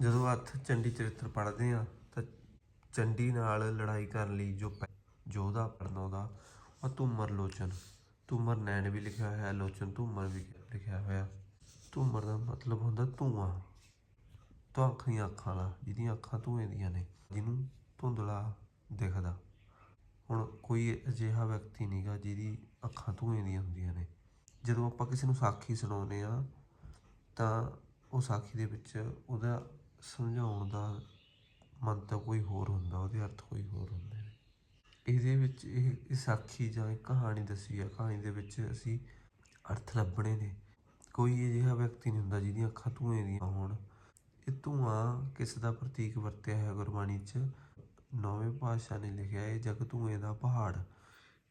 ਜਦੋਂ ਅਰਥ ਚੰਡੀ ਚਰਿੱਤਰ ਪੜ੍ਹਦੇ ਆ ਤਾਂ ਚੰਡੀ ਨਾਲ ਲੜਾਈ ਕਰਨ ਲਈ ਜੋ ਪੈ- ਯੋਧਾ ਪੜਨਾਉਂਦਾ ਉਹ ਧੂਮਰ ਲੋਚਨ। ਧੂਮਰ ਨੈਣ ਵੀ ਲਿਖਿਆ ਹੋਇਆ, ਲੋਚਨ ਧੂਮਰ ਵੀ ਲਿਖਿਆ ਹੋਇਆ। ਧੂਮਰ ਦਾ ਮਤਲਬ ਹੁੰਦਾ ਧੂਆਂ। ਤੋਂ ਅੱਖਾਂ ਅੱਖਾਂ ਵਾਲਾ, ਜਿਹਦੀਆਂ ਅੱਖਾਂ ਧੂਏ ਦੀਆਂ ਨੇ, ਜਿਹਨੂੰ ਧੁੰਦਲਾ ਦਿਖਦਾ। ਹੁਣ ਕੋਈ ਅਜਿਹਾ ਵਿਅਕਤੀ ਨਹੀਂਗਾ ਜਿਹਦੀ ਅੱਖਾਂ ਧੂਏ ਦੀਆਂ ਹੁੰਦੀਆਂ ਨੇ। ਜਦੋਂ ਆਪਾਂ ਕਿਸੇ ਨੂੰ ਸਾਖੀ ਸੁਣਾਉਂਦੇ ਆ ਤਾਂ ਉਹ ਸਾਖੀ ਦੇ ਵਿੱਚ ਉਹਦਾ ਸਮਝਾਉਣ ਦਾ ਮੰਤਵ ਕੋਈ ਹੋਰ ਹੁੰਦਾ, ਉਹਦੇ ਅਰਥ ਕੋਈ ਹੋਰ ਹੁੰਦੇ ਨੇ। ਇਹਦੇ ਵਿੱਚ ਇਹ ਇਹ ਸਾਖੀ ਜਾਂ ਇੱਕ ਕਹਾਣੀ ਦੱਸੀ ਆ, ਕਹਾਣੀ ਦੇ ਵਿੱਚ ਅਸੀਂ ਅਰਥ ਲੱਭਣੇ ਨੇ। ਕੋਈ ਅਜਿਹਾ ਵਿਅਕਤੀ ਨਹੀਂ ਹੁੰਦਾ ਜਿਹਦੀਆਂ ਅੱਖਾਂ ਧੂਏ ਦੀਆਂ ਹੋਣ। ਇਹ ਧੂਆਂ ਕਿਸ ਦਾ ਪ੍ਰਤੀਕ ਵਰਤਿਆ ਹੈ ਗੁਰਬਾਣੀ 'ਚ? ਨੌਵੇਂ ਪਾਤਸ਼ਾਹ ਨੇ ਲਿਖਿਆ, ਇਹ ਜਗ ਧੂਏ ਦਾ ਪਹਾੜ।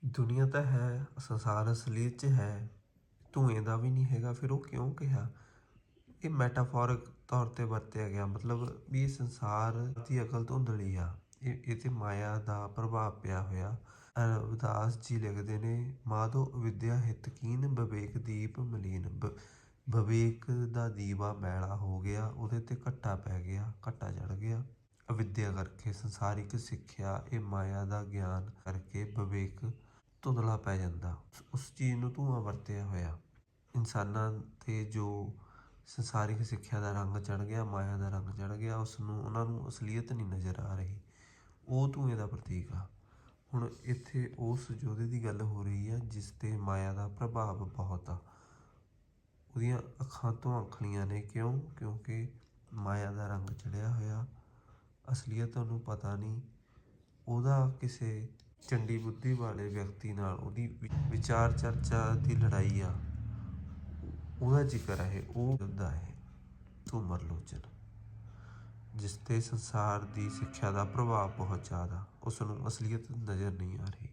ਦੁਨੀਆ ਤਾਂ ਹੈ, ਸੰਸਾਰ ਅਸਲੀਅਤ 'ਚ ਹੈ। ਧੂਏ ਦਾ ਵੀ ਨਹੀਂ ਹੈਗਾ, ਫਿਰ ਉਹ ਕਿਉਂ ਕਿਹਾ? ਇਹ ਮੈਟਾਫੋਰਿਕ ਤੌਰ ਤੇ ਵਰਤਿਆ ਗਿਆ। ਮਤਲਬ ਵੀ ਇਹ ਸੰਸਾਰ ਦੀ ਅਕਲ ਧੁੰਦਲੀ ਆ। ਇਹ ਇਹ ਤੇ ਮਾਇਆ ਦਾ ਪ੍ਰਭਾਵ ਪਿਆ ਹੋਇਆ। ਰਵਿਦਾਸ ਜੀ ਲਿਖਦੇ ਨੇ, ਮਾਧੋ ਵਿਦਿਆ ਹਿਤ ਕੀਨ ਵਿਵੇਕ ਦੀਪ ਮਲੀਨ। ਬ- ਵਿਵੇਕ ਦਾ ਦੀਵਾ ਮੈਲਾ ਹੋ ਗਿਆ, ਉਹਦੇ ਤੇ ਘੱਟਾ ਪੈ ਗਿਆ, ਘੱਟਾ ਚੜ ਗਿਆ। ਅਵਿਦਿਆ ਕਰਕੇ ਸੰਸਾਰਿਕ ਸਿੱਖਿਆ, ਇਹ ਮਾਇਆ ਦਾ ਗਿਆਨ ਕਰਕੇ ਵਿਵੇਕ ਧੁੰਦਲਾ ਪੈ ਜਾਂਦਾ। ਉਸ ਚੀਜ਼ ਨੂੰ ਧੂਆਂ ਵਰਤਿਆ ਹੋਇਆ। ਇਨਸਾਨਾਂ ਤੇ ਜੋ ਸੰਸਾਰਿਕ ਸਿੱਖਿਆ ਦਾ ਰੰਗ ਚੜ ਗਿਆ, ਮਾਇਆ ਦਾ ਰੰਗ ਚੜ ਗਿਆ ਉਸ ਨੂੰ ਉਹਨਾਂ ਨੂੰ ਅਸਲੀਅਤ ਨਹੀਂ ਨਜ਼ਰ ਆ ਰਹੀ। ਉਹ ਧੂਏ ਦਾ ਪ੍ਰਤੀਕ ਆ। ਹੁਣ ਇੱਥੇ ਉਸ ਯੋਧੇ ਦੀ ਗੱਲ ਹੋ ਰਹੀ ਆ, ਜਿਸ ਤੇ ਮਾਇਆ ਦਾ ਪ੍ਰਭਾਵ ਬਹੁਤ ਆ। ਉਹਦੀਆਂ ਅੱਖਾਂ ਤੋਂ ਅੱਖਲੀਆਂ ਨੇ ਕਿਉਂ? ਕਿਉਂਕਿ ਮਾਇਆ ਦਾ ਰੰਗ ਚੜਿਆ ਹੋਇਆ, ਅਸਲੀਅਤ ਉਹਨੂੰ ਪਤਾ ਨਹੀਂ। ਉਹਦਾ ਕਿਸੇ ਚੰਡੀ ਬੁੱਧੀ ਵਾਲੇ ਵਿਅਕਤੀ ਨਾਲ ਉਹਦੀ ਵਿ- ਵਿਚਾਰ ਚਰਚਾ ਦੀ ਲੜਾਈ ਆ। ਉਹਦਾ ਜ਼ਿਕਰ ਹੈ, ਉਹ ਯੋਧਾ ਹੈ ਧੂਮਰ ਲੋਚਨ ਜਿਸ ਤੇ ਸੰਸਾਰ ਦੀ ਸਿੱਖਿਆ ਦਾ ਪ੍ਰਭਾਵ ਬਹੁਤ ਜ਼ਿਆਦਾ ਉਸ ਨੂੰ ਅਸਲੀਅਤ ਨਜ਼ਰ ਨਹੀਂ ਆ ਰਹੀ।